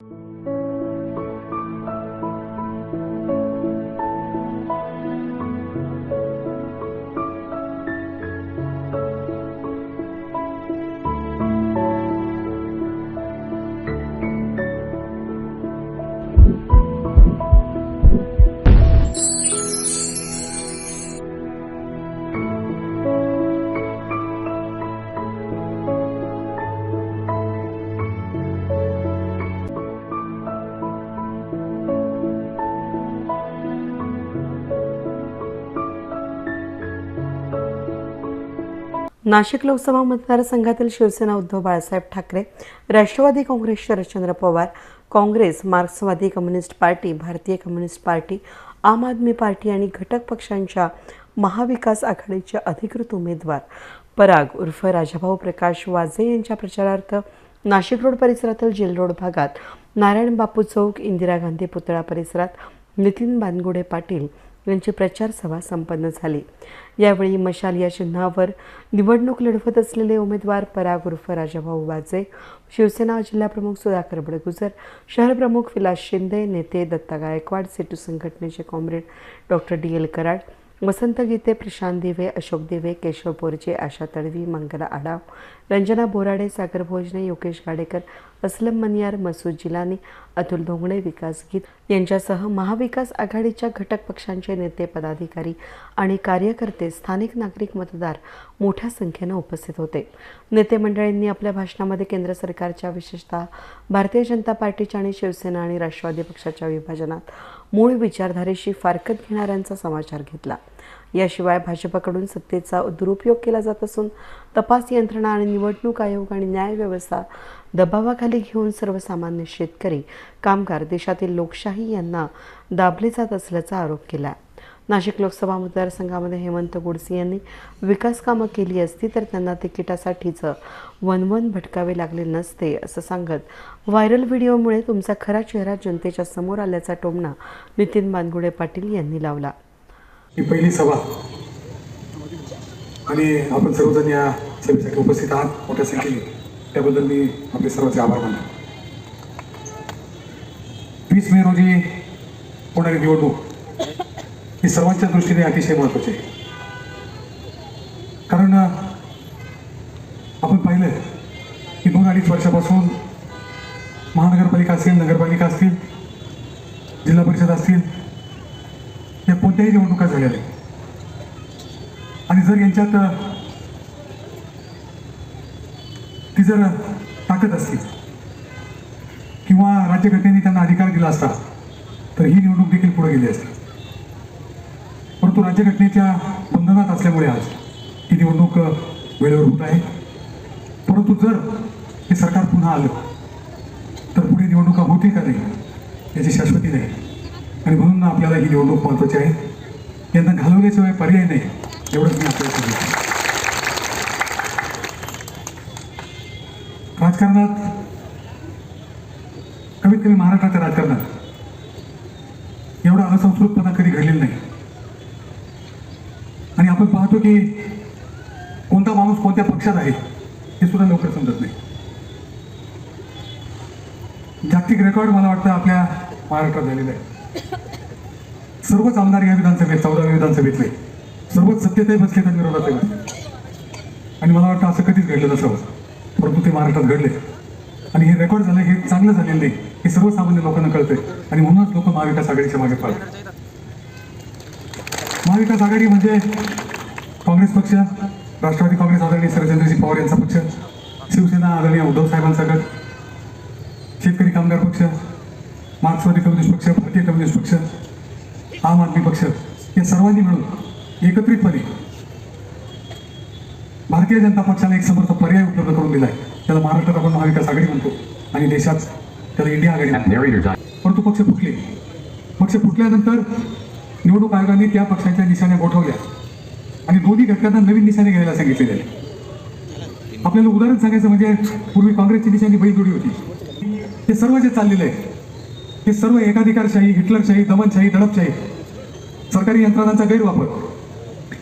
you Nashik Lok Sabha मतदारसंघातील शिवसेना उद्धव बाळासाहेब ठाकरे राष्ट्रवादी काँग्रेस शरदचंद्र पवार काँग्रेस मार्क्सवादी communist party भारतीय communist party Aam Aadmi party आणि घटक पक्षांच्या महाविकास आघाडीचे अधिकृत उमेदवार. पराग उर्फ राजाभाऊ प्रकाश वाजे यांच्या प्रचारार्थ नाशिक रोड परिसरातील जेल रोड भागात नारायण बापू चौक इंदिरा गांधी पुतळा परिसरात नितीन बानगुडे पाटील यांची प्रचार सभा संपन्न झाली. यावेळी मशाल या चिन्हावर निवडणूक लढवत असलेले उमेदवार पराग उर्फ राजाभाऊ वाजे शिवसेना जिल्हाप्रमुख सुधाकर बडगुजर शहरप्रमुख विलास शिंदे नेते दत्ता गायकवाड सेटू संघटनेचे comrade doctor D L Karad Vasant Gite Prashant Dive Ashok Dive Keshav Borje आशा तडवी मंगला आडाव रंजना बोराडे सागर भोजने योगेश गाडेकर असलम मनियार मसूद जिलानी अतुल धोंगणे विकास गीत यांच्यासह महाविकास आघाडीच्या घटक पक्षांचे नेते पदाधिकारी आणि कार्यकर्ते स्थानिक नागरिक मतदार मोठ्या संख्येनं उपस्थित होते. नेते मंडळींनी आपल्या भाषणामध्ये केंद्र सरकारच्या विशेषतः भारतीय जनता पार्टीच्या आणि शिवसेना आणि राष्ट्रवादी पक्षाच्या विभाजनात मूळ विचारधारेशी फारकत घेणाऱ्यांचा समाचार घेतला. याशिवाय भाजपाकडून सत्तेचा दुरुपयोग केला जात असून तपास यंत्रणा आणि निवडणूक आयोग आणि न्यायव्यवस्था दबावाखाली घेऊन सर्वसामान्य शेतकरी कामगार देशातील लोकशाही यांना दाबले जात असल्याचा आरोप केला. नाशिक लोकसभा मतदारसंघामध्ये हेमंत गोडसे यांनी विकास कामं केली असती तर त्यांना तिकिटासाठीचं वनवन भटकावे लागले नसते असं सांगत व्हायरल व्हिडिओमुळे तुमचा खरा चेहरा जनतेच्या समोर आल्याचा टोमणा नितीन बानगुडे पाटील यांनी लावला. ही पहिली सभा. आणि आपण सर्वजण या सभेसाठी उपस्थित आहात मोठ्या संख्येने. त्याबद्दल मी आपले सर्वांचे आभार मानतो. वीस मे रोजी होणारी निवडणूक ही सर्वांच्या दृष्टीने अतिशय महत्वाची आहे. कारण आपण पाहिलं की दोन अडीच वर्षापासून महानगरपालिका असेल नगरपालिका असतील जिल्हा परिषद असतील कोणत्याही निवडणुका झाल्या नाही आणि जर यांच्यात ती जर ताकद असतील किंवा राज्यघटनेने त्यांना अधिकार दिला असता तर ही निवडणूक देखील पुढे गेली असती. परंतु राज्यघटनेच्या बंधनात असल्यामुळे आज ही निवडणूक वेळेवर होत आहे. परंतु जर हे सरकार पुन्हा आलं तर पुढे निवडणुका होतील का नाही याची शाश्वती नाही. आणि म्हणून आपल्याला ही निवडणूक महत्वाची आहे. त्यांना घालवल्याशिवाय पर्याय नाही. एवढंच मी आपल्याला सांगितलं राजकारणात कमीत कमी महाराष्ट्राच्या राजकारणात एवढा असंस्कृतपणा कधी घडलेला नाही. आणि आपण पाहतो की कोणता माणूस कोणत्या पक्षात आहे हे सुद्धा लवकर समजत नाही. जागतिक रेकॉर्ड मला वाटतं आपल्या महाराष्ट्रात झालेलं आहे. सर्वच आमदार या विधानसभेत चौदाव्या विधानसभेतले. सर्वच सत्तेतही बसले त्या विरोधात आणि मला वाटतं असं कधीच घडलं नसावं. परंतु ते महाराष्ट्रात घडले. आणि हे रेकॉर्ड झालं हे चांगलं झालेलं नाही. हे सर्वसामान्य लोकांना कळतंय. आणि म्हणूनच लोक महाविकास आघाडीच्या मागे पडतात महाविकास आघाडी म्हणजे काँग्रेस पक्ष राष्ट्रवादी काँग्रेस आदरणीय शरदचंद्रजी पवार यांचा पक्ष शिवसेना आदरणीय उद्धव साहेबांचा गट शेतकरी कामगार पक्ष मार्क्सवादी कम्युनिस्ट पक्ष भारतीय कम्युनिस्ट पक्ष आम आदमी पक्ष या सर्वांनी मिळून एकत्रितपणे भारतीय जनता पक्षाला एक समर्थ पर्याय उपलब्ध करून दिलाय. त्याला महाराष्ट्रात आपण महाविकास आघाडी म्हणतो आणि देशात त्याला इंडिया आघाडी परंतु पक्ष फुटले. पक्ष फुटल्यानंतर निवडणूक आयोगाने त्या पक्षाच्या निशाण्या गोठवल्या. आणि दोन्ही घटकांना नवीन निशाणे घ्यायला सांगितलेले आहे. आपल्याला उदाहरण सांगायचं म्हणजे पूर्वी काँग्रेसची निशाणी बैलजोडी होती. ते सर्व जे चाललेलं आहे हे सर्व एकाधिकारशाही हिटलरशाही दमनशाही दडपशाही सरकारी यंत्रणांचा गैरवापर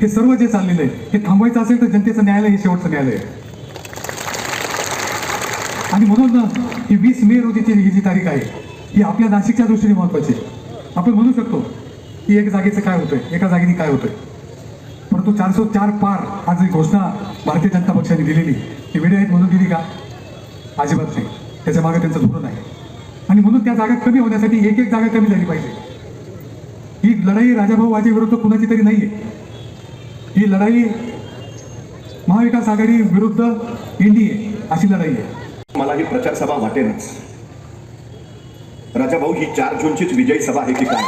हे सर्व जे चाललेलं आहे हे थांबवायचं असेल तर जनतेचं न्यायालय हे शेवटचं न्यायालय आहे. आणि म्हणून ही वीस मे रोजीची ही जी तारीख आहे ही आपल्या नाशिकच्या दृष्टीने महत्वाची आहे. आपण म्हणू शकतो की एक जागेचं काय होतंय एका जागेने काय होतंय. परंतु चारशे चार पार आज ही घोषणा भारतीय जनता पक्षाने दिलेली ती वेळ आहेत म्हणून दिली का? अजिबात नाही. त्याच्यामागे त्यांचं धोरण आहे. आणि म्हणून त्या जागा कमी होण्यासाठी एक एक जागा कमी झाली पाहिजे. ही लढाई राजाभाऊ वाजे विरुद्ध कुणाची तरी नाहीये. ही लढाई महाविकास आघाडी विरुद्ध एनडीए अशी लढाई आहे. मला ही प्रचार सभा वाटेनच. राजाभाऊ ही चार जूनचीच विजयी सभा आहे की काय?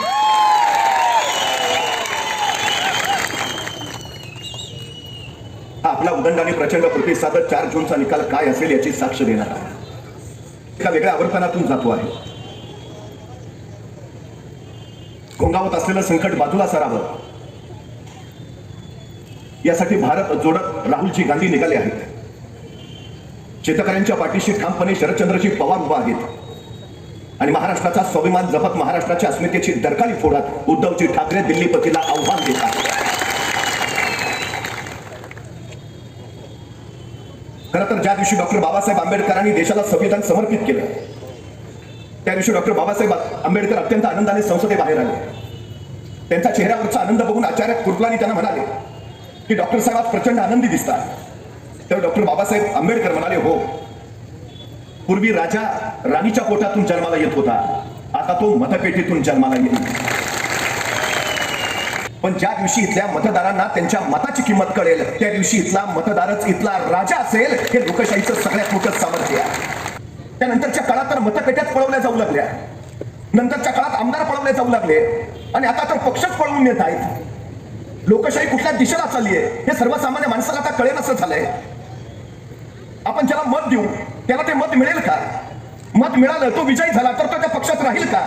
आपला उदंड आणि प्रचंड प्रतिसाद चार जूनचा निकाल काय असेल याची साक्ष देणार आहे एका वेगळ्या आवर्तनातून जातो आहे. घोंगावत असलेलं संकट बाजूला सरावं. यासाठी भारत जोडत राहुलजी गांधी निघाले आहेत. शेतकऱ्यांच्या पाठीशी ठामपणे शरदचंद्रजी पवार उभा आहेत. आणि महाराष्ट्राचा स्वाभिमान जपत महाराष्ट्राच्या अस्मितेची दरकारी फोडत उद्धवजी ठाकरे दिल्लीपतीला आव्हान देतात खरं तर ज्या दिवशी डॉक्टर बाबासाहेब आंबेडकरांनी देशाला संविधान समर्पित केलं त्या दिवशी डॉक्टर बाबासाहेब आंबेडकर अत्यंत आनंदाने संसदेबाहेर आले. त्यांच्या चेहऱ्यावरचा आनंद बघून आचार्य कुर्तलानी त्यांना म्हणाले की डॉक्टर साहेब आज प्रचंड आनंदी दिसतात. तेव्हा डॉक्टर बाबासाहेब आंबेडकर म्हणाले हो पूर्वी राजा राणीच्या पोटातून जन्माला येत होता. आता तो मतपेटीतून जन्माला येईल. पण ज्या दिवशी इथल्या मतदारांना त्यांच्या मताची किंमत कळेल त्या दिवशी इथला मतदारच इथला राजा असेल हे लोकशाहीचं सगळ्यात मोठं सामर्थ्य आहे. त्यानंतरच्या काळात तर मतपेट्यात पळवल्या जाऊ लागल्या. नंतरच्या काळात आमदार पळवले जाऊ लागले. आणि आता तर पक्षच पळवून येत आहेत. लोकशाही कुठल्या दिशेला चालली आहे हे सर्वसामान्य माणसाला आता कळेल असं झालंय. आपण ज्याला मत देऊ त्याला ते मत मिळेल का? मत मिळालं तो विजयी झाला तर तो त्या पक्षात राहील का?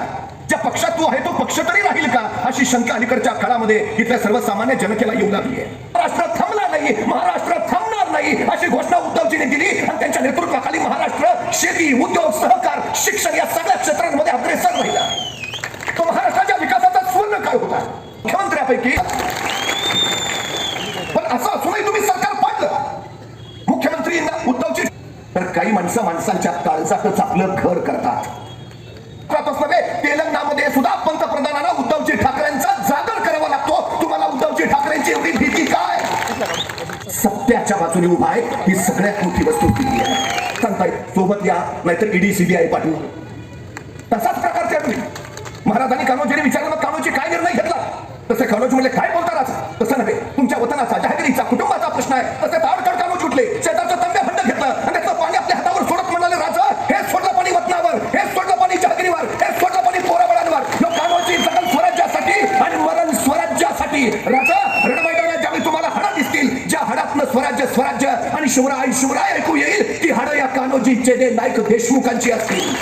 ज्या पक्षात तू आहे तो पक्ष तरी राहील का? अशी शंका अलीकडच्या काळामध्ये इथल्या सर्वसामान्य जनतेला येऊ लागली आहे. महाराष्ट्र थांबला नाही महाराष्ट्र थांबणार नाही अशी घोषणा उद्धवजीने दिली आणि त्यांच्या नेतृत्वाखाली महाराष्ट्र शेती उद्योग सहकार शिक्षण या सगळ्या क्षेत्रांमध्ये अग्रेसर राहिला. तो महाराष्ट्राच्या विकासाचा स्वर्ण काय होता. मुख्यमंत्र्यापैकी पण असं असूनही तुम्ही सरकार पाडलं. मुख्यमंत्री उद्धवजी तर काही माणसं माणसांच्या काळजातच आपलं घर मागच्या बाजूने उभा आहे. ही सगळ्यात मोठी वस्तू दिली आहे. सांगताय सोबत या नाहीतर ईडी सीबीआय पाठवू. तसाच प्रकार त्या महाराजांनी कानोजीने विचारलं मग कान्होजी काय निर्णय घेतला? तसे कानोजी म्हणजे काय बोलता राजा? तसं नव्हे. तुमच्या वतनाचा जहागिरीचा कुटुंबाचा प्रश्न आहे. तसे ताडकड कान्होजी उठले. शेताचं तांब्या खंड घेतलं. आणि त्याचं पाणी आपल्या हातावर सोडत म्हणाले राजा हे सोडलं पाणी वतनावर. हे सोडलं पाणी जहागिरीवर. हे सोडलं पाणी पोराबळांवर. कानोजी कान्होजी सकल स्वराज्यासाठी आणि मरण स्वराज्यासाठी. राजा रणमैदानात स्वराज्य स्वराज्य आणि शिवराय शिवराय ऐकू येईल ती हाडं या कान्होजी जे नायक देशमुखांची असतील.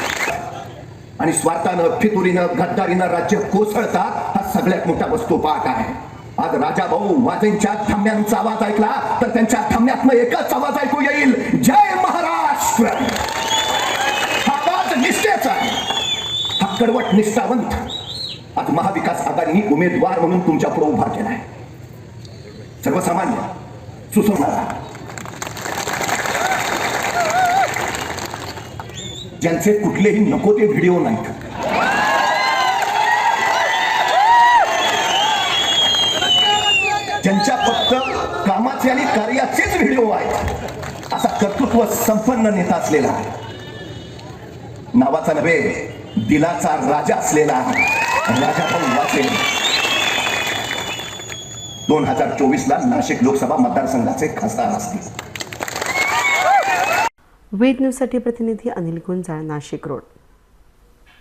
आणि स्वार्थानं फितुरीनं गद्दारीनं राज्य कोसळतात हा सगळ्यात मोठा वस्तुपाठ आहे. आज राजा भाऊ वाजेंच्या थांब्यांचा आवाज ऐकला तर त्यांच्या थांब्यातनं एकच आवाज ऐकू येईल. जय महाराष्ट्र! आवाज निष्ठेचा हा कडवट निष्ठावंत आज महाविकास आघाडीने उमेदवार म्हणून तुमच्यापुढे उभा केला आहे सर्वसामान्य सुसवणारा ज्यांचे कुठलेही नको ते व्हिडिओ नाहीत. ज्यांच्या फक्त कामाचे आणि कार्याचेच व्हिडिओ आहेत असा कर्तृत्व संपन्न नेता असलेला आहे. नावाचा नव्हे दिलाचा राजा असलेला राजा पण वाचेल. दोन हजार चोवीस ला नाशिक लोकसभा मतदारसंघाचे खासदार असतील. वेद न्यूजसाठी प्रतिनिधी अनिल गुंजाळ नाशिक रोड.